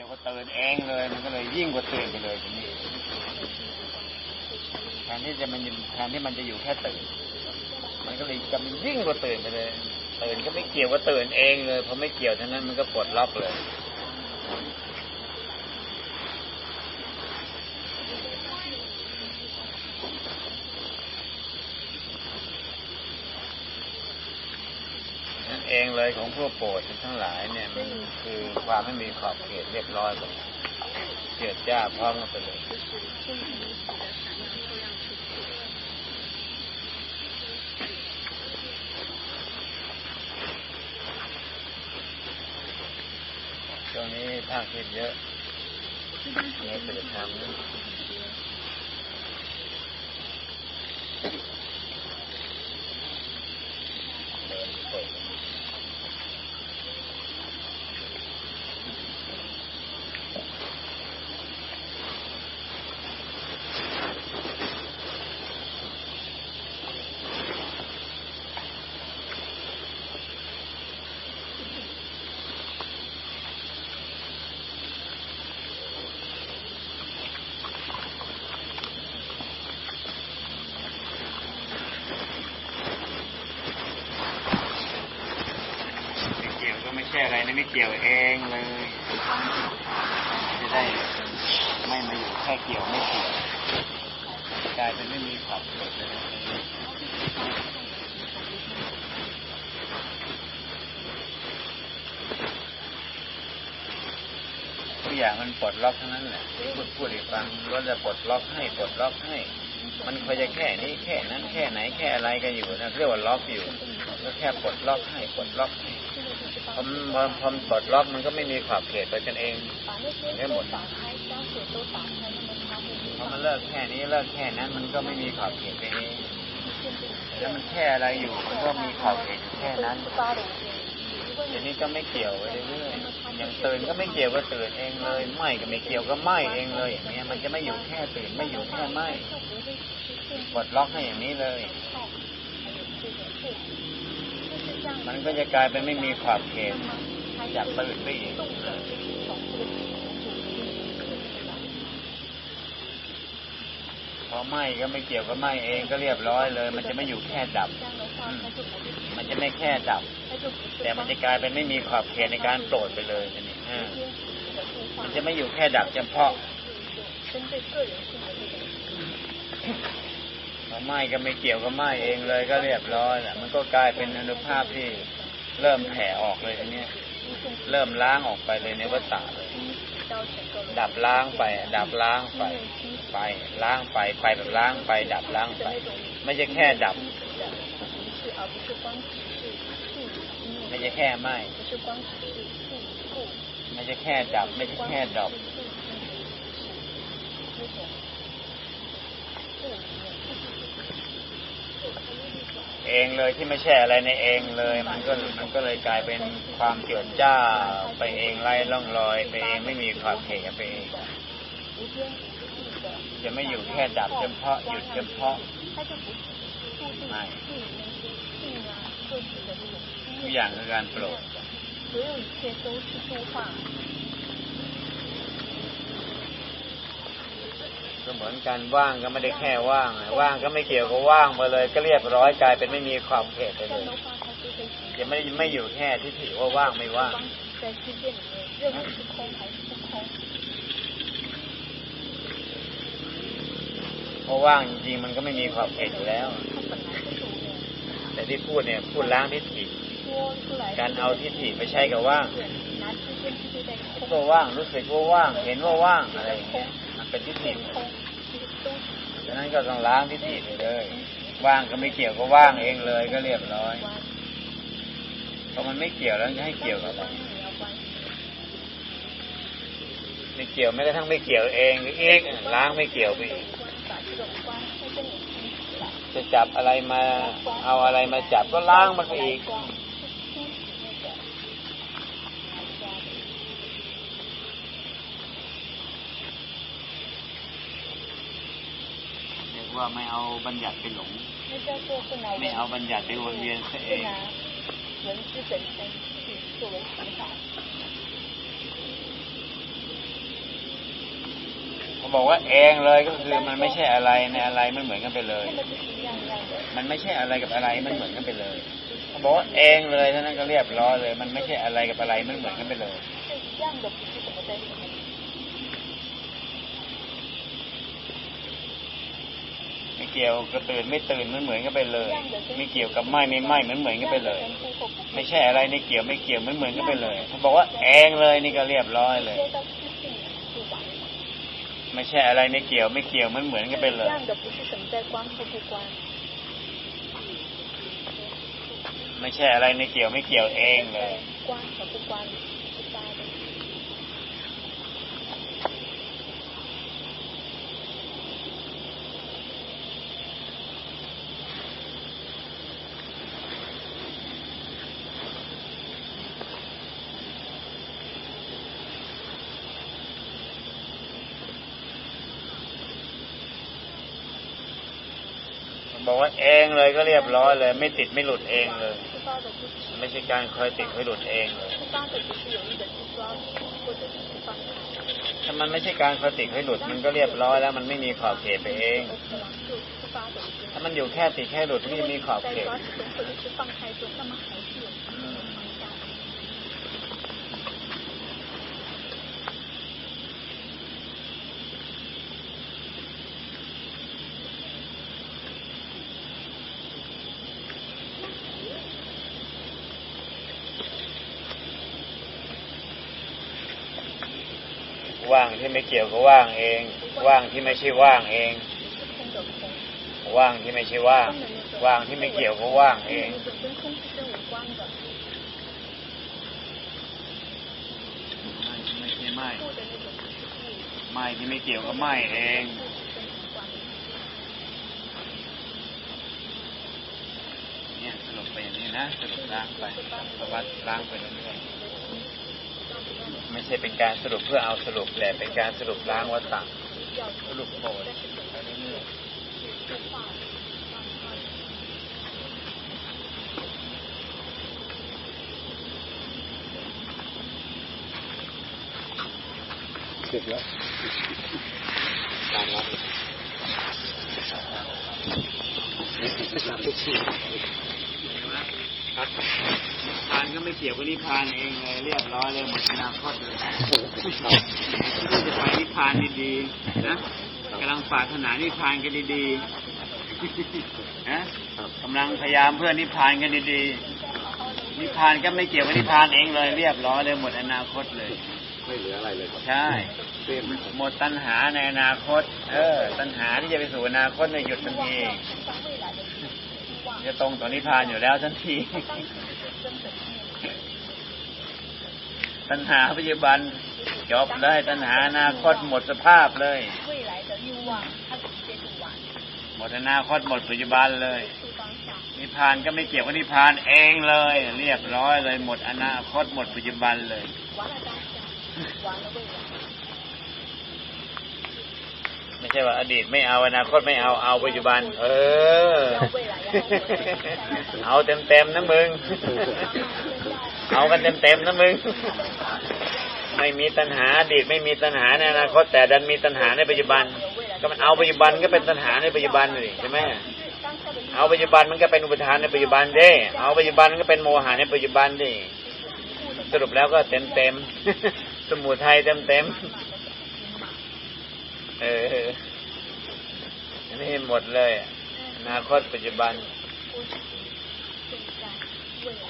กี่ยวก็เตื่นเองเลย มันก็เลยยิ่งกว่าตื่นไปเลยทีนี้แทนที่จะมันแทนที่มันจะอยู่แค่ตื่น มันก็เลยจะมันยิ่งกว่าตื่นไปเลยตื่นก็ไม่เกี่ยวกับตื่นเองเลยพอไม่เกี่ยวเท่านั้นมันก็ปลดล็อกเลย นั่น เองเลยของพวกโปรดทั้งหลายเนี่ยมันคือความไม่มีขอบเขตเรียบร้อยหมดเกิดจ้าพร้อมกันไปเลยช่วงนี้ภาคคิดเยอะนี่ปฏิธรรมเดินเปิด ไม่เก็ไม่ใช่อะไรนะไม่เกี่ยวเองเลย จะได้ไม่มาอยู่แค่เกี่ยวไม่เกี่ยวกลายเป็นไม่มีขอบเขตเลยทุกอย่างมันปลดล็อกทั้งนั้นแหละพูดพูดให้ฟังว่าจะปลดล็อกให้ปลดล็อกให้ มันควรจะแค่นี้แค่นั้นแค่ไหนแค่อะไรกันอยู่นะเรียกว่าล็อกอยู่ก็แค่ปลดล็อกให้ปลดล็อกให้ พอพอพอปลดล็อกมันก็ไม่มีขอบเขตไปกันเองไม่หมดพอมันเลิกแค่นี้เลิกแค่นั้น มันก็ไม่มีขอบเขตไปเองแล้วมันแค่อะไรอยู่มันก็มีขอบเขตอยู่แค่นั้นเดี๋ยวนี้ก็ไม่เกี่ยวไปเรื่อยๆอย่างตื่นก็ไม่เกี่ยวก็ตื่นเองเลยไม่ก็ไม่เกี่ยวก็ไม่เองเลยอย่างเงี้ยมันจะไม่อยู่แค่ตื่นไม่อยู่แค่ไม่ปลดล็อกให้อย่างนี้เลย มันก็จะกลายเป็นไม่มีขอบเขตจากตื่นไปอีกพอไหม้ก็ไม่เกี่ยวกับไหม้เองก็เรียบร้อยเลย มันจะไม่อยู่แค่ดับ มันจะไม่แค่ดับ แต่มันจะกลายเป็นไม่มีขอบเขตในการโปรดไปเลยนี่มันจะไม่อยู่แค่ดับเฉพาะ ไหม้ก็ไม่เกี่ยวกับไหม้เองเลยก็เรียบร้อยแหละมันก็กลายเป็นอนุภาพที่เริ่มแผ่ออกเลยทีนี้เริ่มล้างออกไปเลยในวัฏฏะเลยดับล้างไป ดับล้างไป ไปล้างไปไปแบบล้างไป ดับล้างไป ไม่ใช่แค่ดับ ไม่ใช่แค่ไหมไม่ใช่แค่ดับ ไม่ใช่แค่ดับ เองเลยที่ไม่ใช่อะไรในเองเลย มันก็มันก็เลยกลายเป็นความเจือจ้าไปเองไล่ล่องลอยไปเองไม่มีขอบเขตไปเองจะไม่อยู่แค่ดับเฉพาะหยุดเฉพาะไม่ทุกอย่างคือการโปรด เหมือนกันว่างก็ไม่ได้แค่ว่าง ว่างก็ไม่เกี่ยวกับว่างมาเลย ก็เรียบร้อยกลายเป็นไม่มีความเขตเลยยังไม่ไม่อยู่แค่ที่ถือว่าว่างไม่ว่างเพราะว่างจริงมันก็ไม่มีความเขตอยู่แล้ว แต่ที่พูดเนี่ยพูดล้างทิฏฐิการเอาทิฏฐิไปใช้กับว่างก็ว่างรู้สึกว่าว่าง เห็นว่าว่างอะไรอย่างเงี้ยเป็นทิฏฐิั้นก็ต้องล้างที่นี่ไปเลย ว่างก็ไม่เกี่ยวก็ว่างเองเลยก็เรียบร้อยเพราะมันไม่เกี่ยวแล้วจะให้เกี่ยวกับอะไรไม่เกี่ยวแม้ได้ทั้งไม่เกี่ยวเองเองล้างไม่เกี่ยวไปจะจับอะไรมา เอาอะไรมาจับก็ล้างมันไปอีก ว่าไม่เอาบัญญัติไปหลง ไม่เอาบัญญัติไปวนเวียนเองผมบอกว่าเองเลยก็คือมันไม่ใช่อะไรในอะไรมันเหมือนกันไปเลย มันไม่ใช่อะไรกับอะไรมันเหมือนกันไปเลยผมบอกว่าเองเลยท่านั้นก็เรียบร้อยเลย มันไม่ใช่อะไรกับอะไรมันเหมือนกันไปเลย เกี่ยวกับตื่นไม่ตื่นเหมือนเหมือนกันไปเลย ไม่เกี่ยวกับไหมไม่ไหมเหมือนเหมือนกันไปเลย ไม่ใช่อะไรในเกี่ยวไม่เกี่ยวเหมือนเหมือนกันไปเลยเขาบอกว่าแองเลยนี่ก็เรียบร้อยเลย ไม่ใช่อะไรในเกี่ยวไม่เกี่ยวเหมือนเหมือนกันไปเลยไม่ใช่อะไรในเกี่ยวไม่เกี่ยวเองเลย บอกว่าเองเลยก็เรียบร้อยเลย ไม่ติดไม่หลุดเองเลย ไม่ใช่การคอยติดคอยหลุดเองเลยถ้ามันไม่ใช่การคอยติดคอยหลุดมันก็เรียบร้อยแล้ว มันไม่มีขอบเขตไปเอง ถ้ามันอยู่แค่ติดแค่หลุดไม่มีขอบเขต ว่างที่ไม่เกี่ยวกับว่างเอง ว่างที่ไม่ใช่ว่างเอง ว่างที่ไม่ใช่ว่าง ว่างที่ไม่เกี่ยวกับว่างเองไม่ไม่ที่ไม่เกี่ยวกับไม่เองเนี่ยสรุปไปอย่างนี้นะสรุปล้างไปสวัดล้างไปเรื่อย ไม่ใช่เป็นการสรุปเพื่อเอาสรุปแต่เป็นการสรุปล้างวัฏฏะสรุปโผล่เรื่อยๆเสร็จแล้วตามรับครับ พพานก็ไม่เกี่ยวกับนิพพานเองเลยเรียบร้อยเลยหมดอนาคตเลยที่จะไปนิพพานดีๆนะกำลังปรารถนานิพพานกันดีๆนะกำลังพยายามเพื่อนิพพานกันดีๆนิพพานก็ไม่เกี่ยวกับนิพพานเองเลย เรียบร้อยเลยหมดอนาคตเลยไม่เหลืออะไรเลยครับใช่เต็มหมดตัณหาในอนาคต เออ ตัณหาที่จะไปสู่อนาคตในยหยุดทันทีจะตรงต่อนิพพานอยู่แล้วทันที ตัณหาปัจจุบันจบเลยตัณหาอนาคตหมดสภาพเลย หมดอนาคตหมดปัจจุบันเลยนิพพานก็ไม่เกี่ยวกับนิพพานเองเลย เรียบร้อยเลย หมดอนาคตหมดปัจจุบันเลย ไม่ใช่ว่าอดีตไม่เอาอนาคตไม่เอาเอาปัจจุบัน เออ เอาเต็มเต็มๆนะมึง เอากันเต็มเต็มๆนะมึง ไม่มีตัณหาอดีตไม่มีตัณหาในอนาคตแต่ดันมีตัณหาในปัจจุบัน ก็มันเอาปัจจุบันก็เป็นตัณหาในปัจจุบันเลยใช่ไหมเอาปัจจุบันมันก็เป็นอุปทานในปัจจุบันเด้เอาปัจจุบันก็เป็นโมหะในปัจจุบันดิสรุปแล้วก็เต็มเต็มๆสมุทัยเต็มเต็มๆ เออนี่หมดเลยอนาคตปัจจุบัน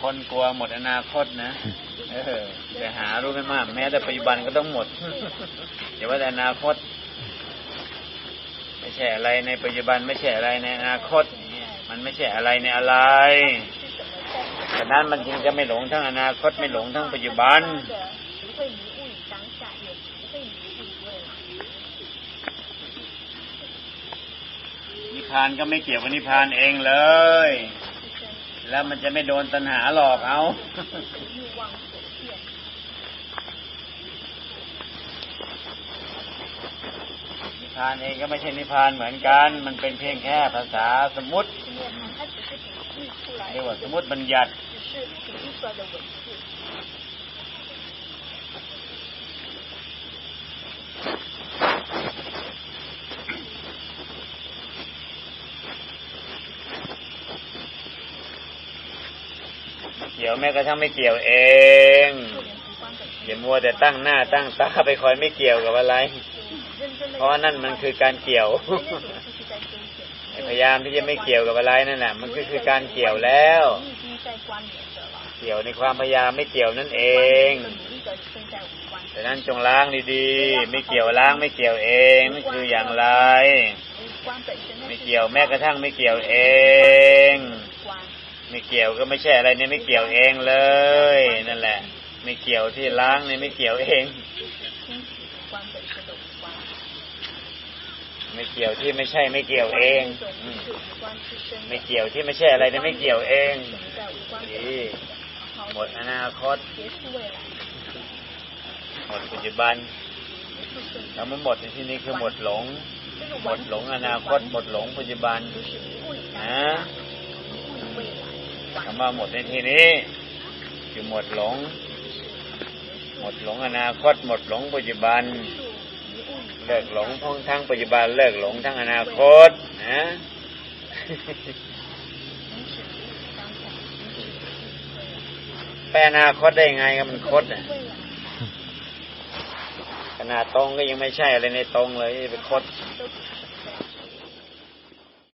คนกลัวหมดอนาคตนะเออแต่หารู้ไม่มาก แม้แต่ปัจจุบันก็ต้องหมดอย่าว่าแต่อนาคต ไม่ใช่อะไรในปัจจุบัน ไม่ใช่อะไรในอนาคตมันไม่ใช่อะไรในอะไรฉะนั้นมันจึงจะไม่หลงทั้งอนาคตไม่หลงทั้งปัจจุบัน พานก็ไม่เกี่ยวกับนิพานเองเลย แล้วมันจะไม่โดนตัณหาหลอกเอานิพานเองก็ไม่ใช่นิพพานเหมือนกัน มันเป็นเพียงแค่ภาษาสมมติเรียกว่าสมมติบัญญัติ เกี่ยวแม้กระทั่งไม่เกี่ยวเองอย่ามัวแต่ตั้งหน้าตั้งตาไปคอยไม่เกี่ยวกับอะไร เพราะนั่นมันคือการเกี่ยวพยายามที่จะไม่เกี่ยวกับอะไรนั่นแหละมันก็คือการเกี่ยวแล้ว เกี่ยวในความพยายามไม่เกี่ยวนั่นเองดังนั้นจงล้างดีๆ ไม่เกี่ยวล้างไม่เกี่ยวเองคืออย่างไร ไม่เกี่ยวแม้กระทั่งไม่เกี่ยวเอง ไม่เกี่ยวก็ไม่ใช่อะไรเนี่ยไม่เกี่ยวเองเลย นั่นแหละ ไม่เกี่ยวที่ล้างเนี่ยไม่เกี่ยวเองไม่เกี่ยวที่ไม่ใช่ไม่เกี่ยวเอง ไม่เกี่ยวที่ไม่ใช่อะไรเนี่ยไม่เกี่ยวเองดีหมดอนาคต หมดปัจจุบันแล้วมันหมดในที่นี้คือหมดหลง หมดหลงอนาคต หมดหลงปัจจุบันนะ คำว่าหมดในที่นี้คือหมดหลง หมดหลงอนาคต หมดหลงปัจจุบัน เลิกหลงพ้องทั้งปัจจุบัน เลิกหลงทั้งอนาคตนะแปอนาคตได้ไงก็มันคดขนาดตรงก็ยังไม่ใช่อะไรในตรงเลยไปคด